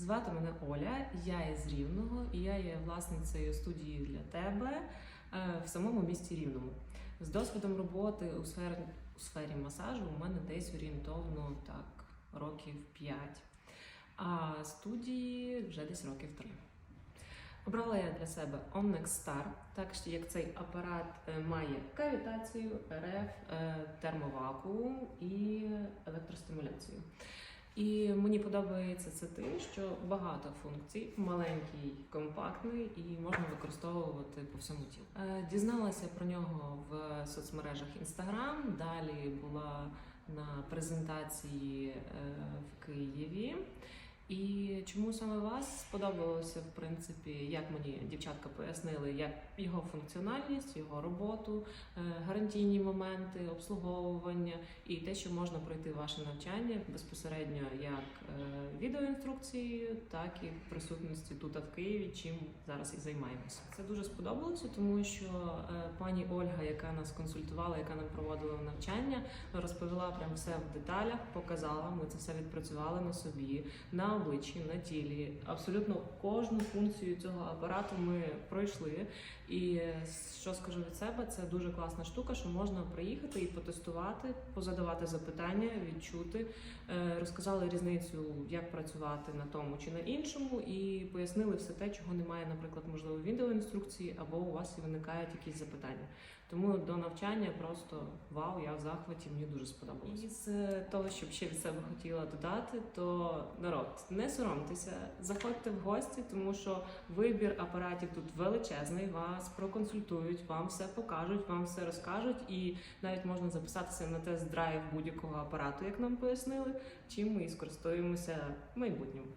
Звати мене Оля, я із Рівного і я є власницею студії для тебе е, в самому місті Рівному. З досвідом роботи у сфері, у сфері масажу у мене десь орієнтовно так років 5, а студії вже десь років 3. Обрала я для себе Omnex Star, так що як цей апарат е, має кавітацію, РФ, е, термовакуум і електростимуляцію. І мені подобається це тим, що багато функцій, маленький, компактний і можна використовувати по всьому тілу. Е, Дізналася про нього в соцмережах Instagram, далі була на презентації е, в Києві. І чому саме вас сподобалося, в принципі, як мені дівчатка пояснили, як його функціональність, його роботу, е, гарантійні моменти, обслуговування і те, що можна пройти ваше навчання безпосередньо як е, відеоінструкцією, так і в присутності тут в Києві, чим зараз і займаємося. Це дуже сподобалося, тому що е, пані Ольга, яка нас консультувала, яка нам проводила навчання, розповіла прям все в деталях, показала. Ми це все відпрацювали на собі, на обличчі, на тілі. Абсолютно кожну функцію цього апарату ми пройшли. І е, що скажу від себе, це дуже класна штука, що можна приїхати і потестувати, позадавати запитання, відчути. Е, Розказали різницю, як працювати на тому чи на іншому, і пояснили все те, чого немає, наприклад, можливо, відеоінструкції, або у вас і виникають якісь запитання. Тому до навчання просто вау, я в захваті, мені дуже сподобалося. І з е, того, що ще від себе хотіла додати, то народ, не соромтеся, заходьте в гості, тому що вибір апаратів тут величезний. Вас проконсультують, вам все покажуть, вам все розкажуть, і навіть можна записатися на тест-драйв будь-якого апарату, як нам пояснили, чим ми і скористуємося в майбутньому.